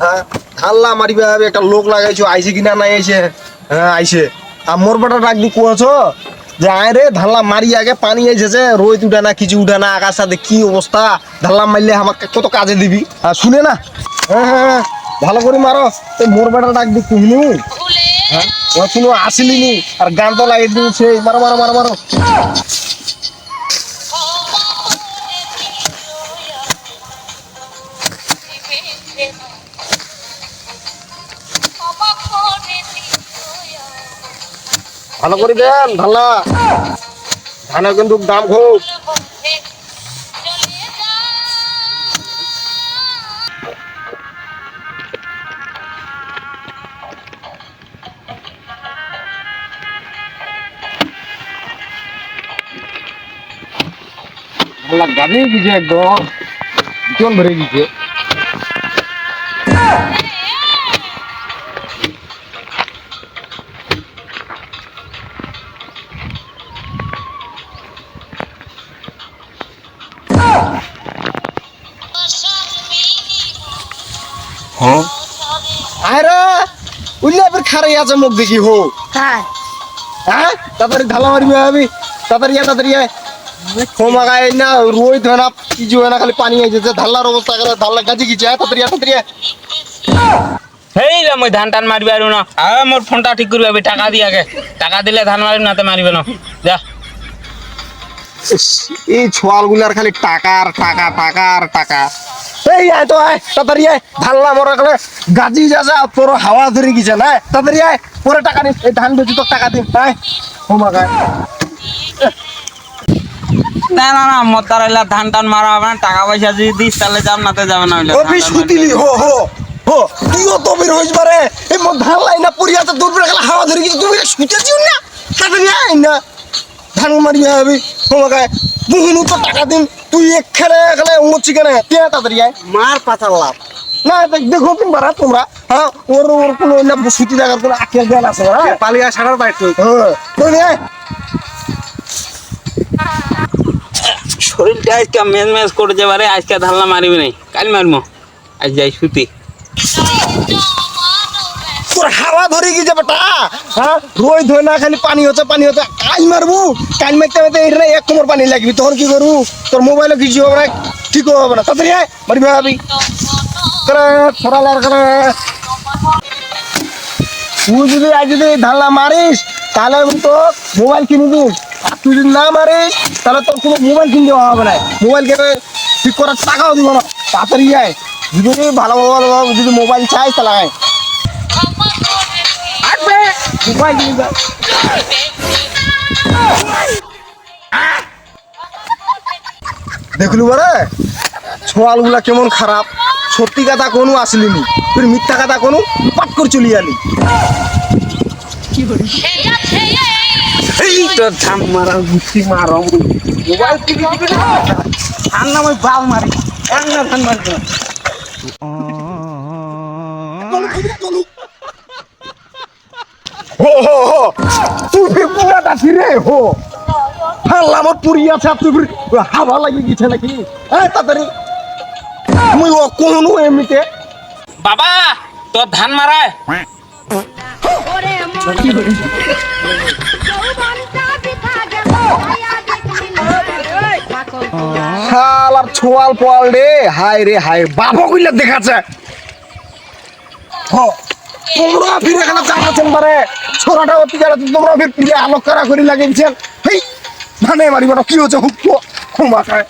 হ্যাঁ হাল্লা মারিবে হবে একটা লোক লাগাইছো আইছে কিনা নাই আইছে? হ্যাঁ আইছে। আর মোর বেটা ডাক দি কুয়াছ? যে আয় রে ধানলা মারি আগে পানি আইছে রোদ উঠে না কিছু উঠে না আকাশ সাথে কি অবস্থা? ধানলা মারলে আমাকে কত কাজে দিবি? আর শুনে না? হ্যাঁ হ্যাঁ হ্যাঁ, ভালো করে মারো। তো মোর বেটা ডাক দি হ্যাঁ ও শুনো আসিলি নি আর গান তো লাগিয়ে দিন সেই মারো মারো মারো মারো। ভালো করে দেন ধানলা ধানের কিন্তু দাম খুব। ধানলা গাড়ি গিয়েছে একদম। ভীষণ ভরে গিয়েছে হ্যাঁ? আরে উল্লে আবার খারে আছে মুখ দেখি হো। হ্যাঁ। হ্যাঁ? তাড়াতাড়ি ঢালা মারবি আমি তাড়াতাড়ি আয় তাড়াতাড়ি আয় ক্ষমা গায়ে না রোহিত হয় না কিছু হয় না খালি পানি আইছে যে ধাল্লার অবস্থা গেলে ধাল্লা গাছে আয় তাড়াতাড়ি আয় তাড়াতাড়ি হেই রে মই ধান টান মারবি আর না। আর মোর ফোনটা ঠিক করবি আমি টাকা দিয়ে আগে। টাকা দিলে ধান মারিব না তো মারিবে না। যা। এই ছোয়াল খালি টাকা আর টাকা টাকা টাকা। এই আয় তো আয় তাড়াতাড়ি আয়। ধাল্লা মরা গেলে গাজি যাচ্ছে আর তোর হাওয়া ধরে গেছে না? তাড়াতাড়ি আয় পরে টাকা দিস এই ধান বেচি তোর টাকা দিন আয়। ক্ষমা গায়ে না না না মোর তার ধান টান মারা হবে না টাকা পয়সা যদি দিস তাহলে যাব না তো যাবে না হইলে অফিস শুতিলি হো হো হো তুইও তো বের হইস পারে এই মো ধান লাই না পরিয়াতে দূর হাওয়া ধরে গেছি তুমি শুতেছিস না? তাড়াতাড়ি আয় না। ধান মারি হবে তোমাকে বুহুনু তো টাকা দিন তুই এখানে গেলে উমচ্ছি কেন? আয় তাড়াতাড়ি আয় মার পাতার লাভ। না দেখ দেখো তোমরা তোমরা হ্যাঁ ওর ওর কোনো না সুতি দেখার কোনো আখের জ্ঞান আছে না? পালিয়া সারার বাইট হ্যাঁ শরীরটা আজকে মেজ মেজ করে যাবারে আজকে ধানলা মারিবি নাই। কাল মারবো আজ যাই সুতি। তোর হাওয়া ধরে গেছে বেটা। হ্যাঁ? রোজ ধরে না খালি পানি হচ্ছে পানি হচ্ছে। কাল মারবু কাল মারতে মারতে এটা এক কোমর পানি লাগবি। তখন কি করব? তোর মোবাইলে কিছু হবে না ঠিক হবে না। তাড়াতাড়ি আয় মারি ভাবি করে, ছড়া লার করে। তুই যদি আজ যদি ধানলা মারিস, তাহলে আমি তো মোবাইল কিনে দিস আর তুই যদি না মারিস, তাহলে তোর কোনো মোবাইল কিনতে হবে না। মোবাইল কেটে ঠিক করার টাকাও দিব না। তাড়াতাড়ি আয়। যদি ভালো ভালো যদি মোবাইল চাই তাহলে আয়। আসবে মোবাইল কিনে দে। দেখলু বারে ছোয়ালগুলা কেমন খারাপ। সত্যি কথা কোনো আসলিনি। তুই মিথ্যা কথা কোনো পাট করে চলি আলি এই তো ধান মারা গুছি মারা। মোবাইল কিনে দিবি না? ধান না মই বাল মারি। এক না ধান মারবো। হো হো হো। তুই পুরাটা ফিরে হো। আমার পুরি আছে তুই হাওয়া লাগি গেছে নাকি? হ্যাঁ তাড়াতাড়ি। মুই ও কোনো এমনিতে। বাবা তোর ধান মারায়। শাল আর ছোয়াল পোয়াল রে হাই রে হাই বাবা কইলা দেখাচ্ছে। হো। তোমরা ফিরে এখানে চালাচ্ছেন পারে ছোড়াটা অতি গেলে তোমরা ফির ফিরে আলোক করা করে লাগিয়েছেন। হেই, ধানে মারিবার কি হচ্ছে হুক খুব খায়